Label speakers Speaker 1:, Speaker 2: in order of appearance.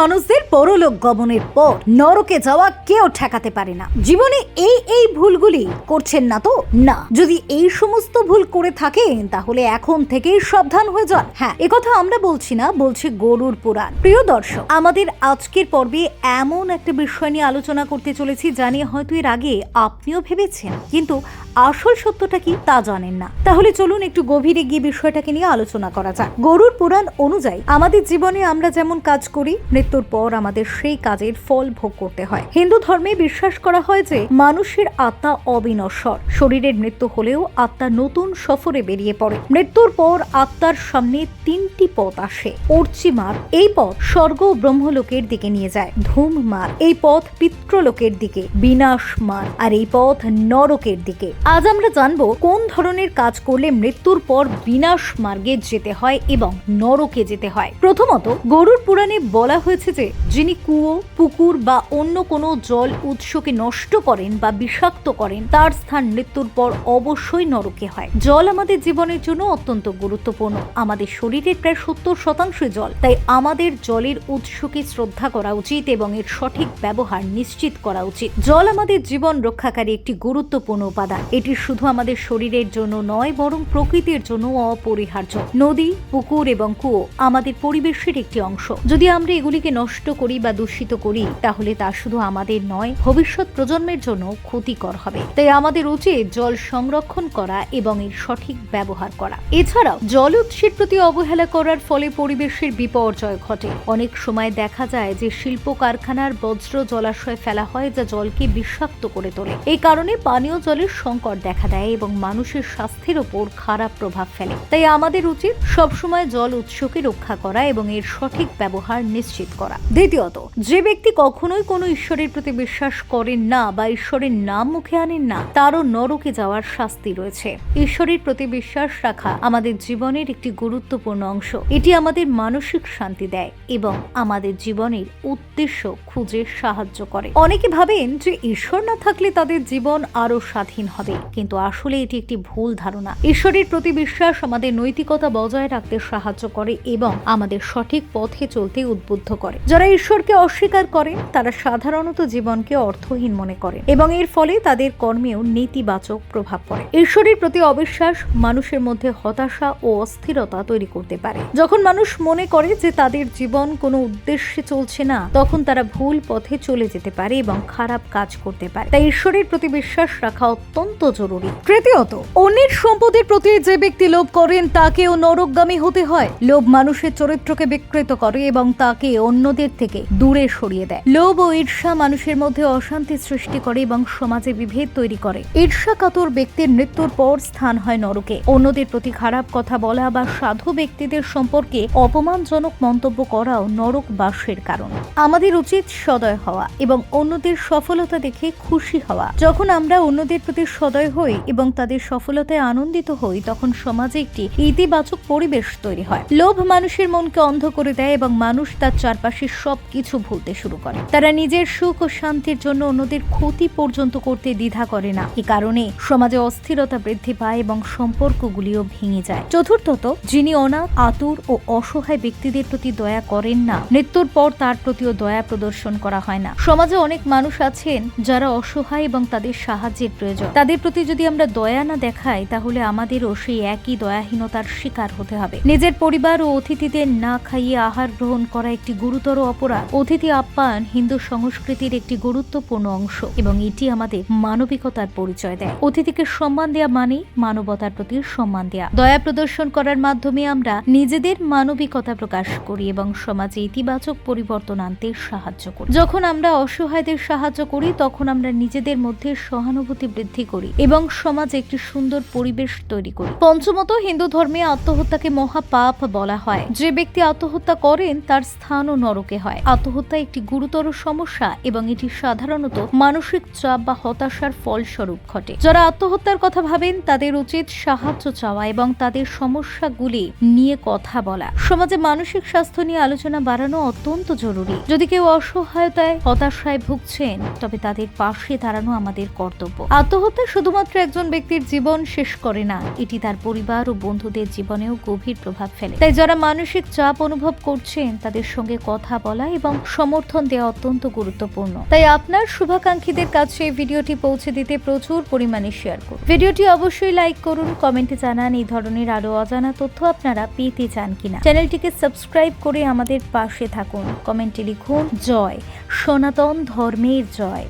Speaker 1: মানুষদের পরলোক গমনের পর নরকে যাওয়া কেউ ঠেকাতে পারে না। জীবনে এই এই ভুলগুলি করছেন না তো? না। যদি এই সমস্ত ভুল করে থাকেন, তাহলে এখন থেকেই সাবধান হয়ে যান। হ্যাঁ একথা আমরা বলছি না, বলছি গরুর পুরাণ। প্রিয় দর্শক, আমাদের আজকের পর্বে এমন একটা বিষয় নিয়ে আলোচনা করতে চলেছি, জানিয়ে হয়তো এর আগে আপনিও ভেবেছেন, কিন্তু আসল সত্যটা কি তা জানেন না। তাহলে চলুন একটু গভীরে গিয়ে বিষয়টাকে নিয়ে আলোচনা করা যাক। গরুর পুরাণ অনুযায়ী আমাদের জীবনে আমরা যেমন কাজ করি, মৃত্যুর পর আমাদের সেই কাজের ফল ভোগ করতে হয়। হিন্দু ধর্মে বিশ্বাস করা হয় যে মানুষের আত্মা অবিনশ্বর। শরীরের মৃত্যু হলেও আত্মা নতুন সফরে বেরিয়ে পড়ে। মৃত্যুর পর আত্মার সামনে তিনটি পথ আসে। অর্চি মার, এই পথ স্বর্গ ব্রহ্মলোকের দিকে নিয়ে যায়। ধূম মার, এই পথ পিত্রলোকের দিকে। বিনাশ মার, আর এই পথ নরকের দিকে। আজ আমরা জানব কোন ধরনের কাজ করলে মৃত্যুর পর বিনাশ মার্গে যেতে হয় এবং নরকে যেতে হয়। প্রথমত, গরুর পুরাণে বলা হয়েছে যে, যিনি কুয়ো, পুকুর বা অন্য কোনো জল উৎসকে নষ্ট করেন বা বিষাক্ত করেন, তার স্থান মৃত্যুর পর অবশ্যই নরকে হয়। জল আমাদের জীবনের জন্য অত্যন্ত গুরুত্বপূর্ণ। আমাদের শরীরের প্রায় সত্তর শতাংশ জল। তাই আমাদের জলের উৎসকে শ্রদ্ধা করা উচিত এবং এর সঠিক ব্যবহার নিশ্চিত করা উচিত। জল আমাদের জীবন রক্ষাকারী একটি গুরুত্বপূর্ণ উপাদান। এটি শুধু আমাদের শরীরের জন্য নয়, বরং প্রকৃতির জন্য অপরিহার্য। নদী, পুকুর এবং কুয়ো আমাদের পরিবেশের একটি অংশ। যদি আমরা এগুলিকে নষ্ট করি বা দূষিত করি, তাহলে তা শুধু আমাদের নয়, ভবিষ্যৎ প্রজন্মের জন্য ক্ষতিকর হবে। তাই আমাদের উচিত জল সংরক্ষণ করা এবং এর সঠিক ব্যবহার করা। এছাড়াও, জল উৎসের প্রতি অবহেলা করার ফলে পরিবেশের বিপর্যয় ঘটে। অনেক সময় দেখা যায় যে শিল্প কারখানার বজ্র জলাশয় ফেলা হয়, যা জলকে বিষাক্ত করে তোলে। এই কারণে পানীয় জলের সংকট দেখা দেয় এবং মানুষের স্বাস্থ্যের ওপর খারাপ প্রভাব ফেলে। তাই আমাদের উচিত সবসময় জল উৎসকে রক্ষা করা এবং এর সঠিক ব্যবহার নিশ্চিত করা। দ্বিতীয়ত, যে ব্যক্তি কখনোই কোনো ঈশ্বরের প্রতি বিশ্বাস করেন না বা ঈশ্বরের নাম মুখে আনেন না, তারও নরকে যাওয়ার শাস্তি রয়েছে। ঈশ্বরের প্রতি বিশ্বাস রাখা আমাদের জীবনের একটি গুরুত্বপূর্ণ অংশ। এটি আমাদের মানসিক শান্তি দেয় এবং আমাদের জীবনের উদ্দেশ্য খুঁজে সাহায্য করে। অনেকে ভাবেন যে ঈশ্বর না থাকলে তাদের জীবন আরও স্বাধীন হবে। কিন্তু আসলে এটি একটি ভুল ধারণা। ঈশ্বরের প্রতি বিশ্বাস আমাদের নৈতিকতা বজায় রাখতে সাহায্য করে এবং আমাদের সঠিক পথে চলতে উদ্বুদ্ধ করে। যারা ঈশ্বরকে অস্বীকার করেন, তারা সাধারণত জীবনকে অর্থহীন মনে করেন এবং এর ফলে তাদের কর্মেও নেতিবাচক প্রভাব পড়ে। ঈশ্বরের প্রতি অবিশ্বাস মানুষের মধ্যে হতাশা ও অস্থিরতা তৈরি করতে পারে। যখন মানুষ মনে করে যে তাদের জীবন কোনো উদ্দেশ্যে চলছে না, তখন তারা ভুল পথে চলে যেতে পারে এবং খারাপ কাজ করতে পারে। তাই ঈশ্বরের প্রতি বিশ্বাস রাখা অত্যন্ত জরুরি। তৃতীয়ত, অন্যের সম্পদের প্রতি যে ব্যক্তি লোভ করেন, তাকেও নরকগামী হতে হয়। লোভ মানুষের চরিত্রকে বিকৃত করে এবং তাকে অন্যদের থেকে দূরে সরিয়ে দেয়। লোভ ও ঈর্ষা মানুষের মধ্যে অশান্তি সৃষ্টি করে এবং সমাজে বিভেদ তৈরি করে। ঈর্ষা কাতর ব্যক্তির মৃত্যুর পর স্থান হয় নরকে। অন্যদের প্রতি খারাপ কথা বলা বা সাধু ব্যক্তিদের সম্পর্কে অপমানজনক মন্তব্য করাও নরক বাসের কারণ। আমাদের উচিত সদয় হওয়া এবং অন্যদের সফলতা দেখে খুশি হওয়া। যখন আমরা অন্যদের প্রতি সদয় হই এবং তাদের সফলতায় আনন্দিত হই, তখন সমাজে একটি ইতিবাচক পরিবেশ তৈরি হয়। লোভ মানুষের মনকে অন্ধ করে দেয় এবং মানুষ তার চারপাশে সব কিছু ভুলতে শুরু করে। তারা নিজের সুখ ও শান্তির জন্য অন্যদের ক্ষতি পর্যন্ত করতে দ্বিধা করে না। এ কারণে সমাজে অস্থিরতা বৃদ্ধি পায় এবং সম্পর্কগুলিও ভেঙে যায়। চতুর্থত, যিনি অনাথ, আতুর ও অসহায় ব্যক্তিদের প্রতি দয়া করেন না, মৃত্যুর পর তার প্রতিও দয়া প্রদর্শন করা হয় না। সমাজে অনেক মানুষ আছেন যারা অসহায় এবং তাদের সাহায্যের প্রয়োজন। তাদের প্রতি যদি আমরা দয়া না দেখাই, তাহলে আমাদেরও সেই একই দয়াহীনতার শিকার হতে হবে। নিজের পরিবার ও অতিথিদের না খাইয়ে আহার গ্রহণ করা একটি গুরুতর অপরাধ। অতিথি আপ্যায়ন হিন্দু সংস্কৃতির একটি গুরুত্বপূর্ণ অংশ এবং এটি আমাদের মানবিকতার পরিচয় দেয়। অতিথিকে সম্মান দেয়া মানে মানবতার প্রতি সম্মান দেয়া। দয়া প্রদর্শন করার মাধ্যমে আমরা নিজেদের মানবিকতা প্রকাশ করি এবং সমাজে ইতিবাচক পরিবর্তন আনতে সাহায্য করি। যখন আমরা অসহায়দের সাহায্য করি, তখন আমরা নিজেদের মধ্যে সহানুভূতি বৃদ্ধি করি। এবং সমাজে একটি সুন্দর পরিবেশ তৈরি করি। পঞ্চমত, হিন্দু ধর্মে আত্মহত্যাকে মহাপাপ বলা হয়। যে ব্যক্তি আত্মহত্যা করেন, তার স্থানও নরকে হয়। আত্মহত্যা একটি গুরুতর সমস্যা এবং এটি সাধারণত মানসিক চাপ বা হতাশার ফলস্বরূপ ঘটে। যারা আত্মহত্যার কথা ভাবেন, তাদের উচিত সাহায্য চাওয়া এবং তাদের সমস্যাগুলি নিয়ে কথা বলা। সমাজে মানসিক স্বাস্থ্য নিয়ে আলোচনা বাড়ানো অত্যন্ত জরুরি। যদি কেউ অসহায়তায়, হতাশায় ভুগছেন, তবে তাদের পাশে দাঁড়ানো আমাদের কর্তব্য। আত্মহত্যা শুধুমাত্র একজন ব্যক্তির জীবন শেষ করে না, এটি তার পরিবার ও বন্ধুদের জীবনেও গভীর প্রভাব ফেলে। তাই যারা মানসিক চাপ অনুভব করছেন, তাদের সঙ্গে কথা বলা এবং সমর্থন দেওয়া অত্যন্ত গুরুত্বপূর্ণ। তাই আপনার শুভাকাঙ্ক্ষীদের কাছে ভিডিওটি পৌঁছে দিতে প্রচুর পরিমাণে শেয়ার করুন। ভিডিওটি অবশ্যই লাইক করুন কমেন্টে জানান এই ধরনের আরও অজানা তথ্য আপনারা পেতে চান কিনা। চ্যানেলটিকে সাবস্ক্রাইব করে আমাদের পাশে থাকুন। কমেন্টে লিখুন, জয় সনাতন ধর্মের জয়।